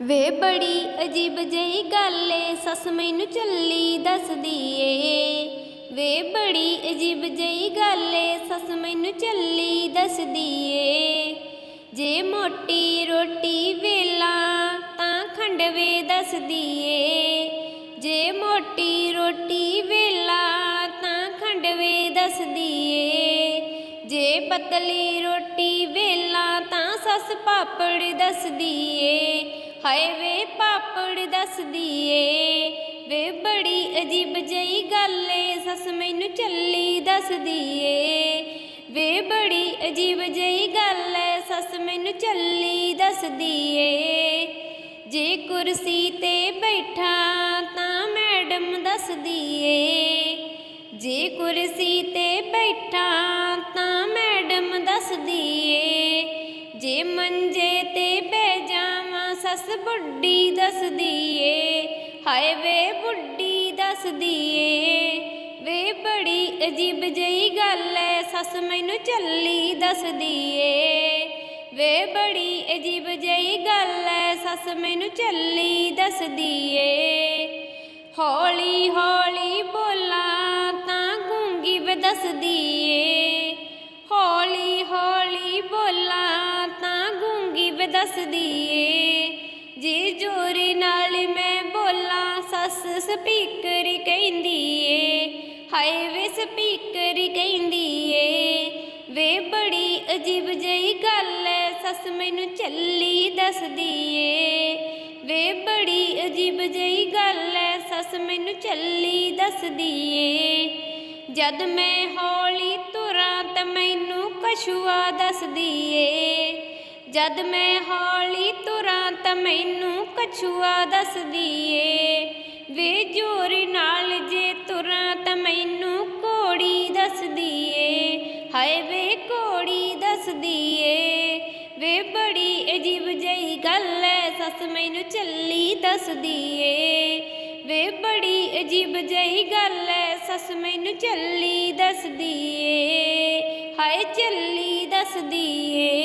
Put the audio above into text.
ਵੇ ਬੜੀ ਅਜੀਬ ਜਿਹੀ ਗੱਲ ਏ, ਸੱਸ ਮੈਨੂੰ ਚੱਲੀ ਦੱਸਦੀ ਏ ਵੇ ਬੜੀ ਅਜੀਬ ਜਿਹੀ ਗੱਲ ਏ, ਸੱਸ ਮੈਨੂੰ ਚੱਲੀ ਦੱਸਦੀ ਏ ਜੇ ਮੋਟੀ ਰੋਟੀ ਵੇਲਾ ਤਾਂ ਖੰਡਵੇ ਦੱਸਦੀ ਏ ਜੇ ਮੋਟੀ ਰੋਟੀ ਵੇਲਾ ਤਾਂ ਖੰਡਵੇ ਦੱਸਦੀ ਏ ਜੇ ਪਤਲੀ ਰੋਟੀ ਵੇਲਾ ਤਾਂ ਸੱਸ ਪਾਪੜ ਦੱਸਦੀ ਏ ਹਾਏ ਵੇ ਪਾਪੜ ਦੱਸਦੀ ਏ ਵੇ ਬੜੀ ਅਜੀਬ ਜਿਹੀ ਗੱਲ ਏ, ਸੱਸ ਮੈਨੂੰ ਚੱਲੀ ਦੱਸਦੀ ਏ ਵੇ ਬੜੀ ਅਜੀਬ ਜਿਹੀ ਗੱਲ ਏ, ਸੱਸ ਮੈਨੂੰ ਚੱਲੀ ਦੱਸਦੀ ਏ ਜੇ ਕੁਰਸੀ ਤੇ ਬੈਠਾ ਤਾਂ ਮੈਡਮ ਦੱਸਦੀ ਏ ਜੇ ਕੁਰਸੀ ਤੇ ਬੈਠਾ ਜਾਵਾਂ ਸੱਸ ਬੁੱਢੀ ਦੱਸਦੀ ਏ ਹਾਏ ਵੇ ਬੁੱਢੀ ਦੱਸਦੀ ਏ ਵੇ ਬੜੀ ਅਜੀਬ ਜਿਹੀ ਗੱਲ ਐ, ਸੱਸ ਮੈਨੂੰ ਚੱਲੀ ਦੱਸਦੀ ਏ ਵੇ ਬੜੀ ਅਜੀਬ ਜਿਹੀ ਗੱਲ ਐ, ਸੱਸ ਮੈਨੂੰ ਚੱਲੀ ਦੱਸਦੀ ਏ ਹੌਲੀ ਹੌਲੀ ਬੋਲਾਂ ਤਾਂ ਗੂੰਗੀ ਵੇ ਦੱਸਦੀ ਏ ਹੌਲੀ ਹੌਲੀ ਬੋਲਾਂ ਤਾਂ ਗੂੰਗੀ ਵੇ ਦੱਸਦੀ ਏ ਜੇ ਜੋਰੇ ਨਾਲ ਮੈਂ ਬੋਲਾਂ, ਸੱਸ ਸਪੀਕਰ ਕਹਿੰਦੀ ਏ। ਹਾਏ ਵੇ ਸਪੀਕਰ ਕਹਿੰਦੀ ਏ। ਵੇ ਬੜੀ ਅਜੀਬ ਜਿਹੀ ਗੱਲ ਐ, ਸੱਸ ਮੈਨੂੰ ਚੱਲੀ ਦੱਸਦੀ ਏ। ਵੇ ਬੜੀ ਅਜੀਬ ਜਿਹੀ ਗੱਲ ਐ, ਸੱਸ ਮੈਨੂੰ ਚੱਲੀ ਦੱਸਦੀ ਏ। ਜਦ ਮੈਂ ਹੌਲੀ ਤੁਰਾਂ ਤਾਂ ਮੈਨੂੰ ਕਛੂਆ ਦੱਸਦੀ ਏ। ਜਦ ਮੈਂ ਹੌਲੀ ਤੁਰਾਂ ਤਾਂ ਮੈਨੂੰ ਕਛੂਆ ਦੱਸਦੀ ਏ ਵੇ ਜੋਰ ਨਾਲ ਜੇ ਤੁਰਾਂ ਤਾਂ ਮੈਨੂੰ ਕੋੜੀ ਦੱਸਦੀ ਏ ਹਾਏ ਵੇ ਕੋੜੀ ਦੱਸਦੀ ਏ ਵੇ ਬੜੀ ਅਜੀਬ ਜਿਹੀ ਗੱਲ ਐ, ਸੱਸ ਮੈਨੂੰ ਚੱਲੀ ਦੱਸਦੀ ਏ ਵੇ ਬੜੀ ਅਜੀਬ ਜਿਹੀ ਗੱਲ ਐ, ਸੱਸ ਮੈਨੂੰ ਚੱਲੀ ਦੱਸਦੀ ਏ ਹਾਏ ਚੱਲੀ ਦੱਸਦੀ ਏ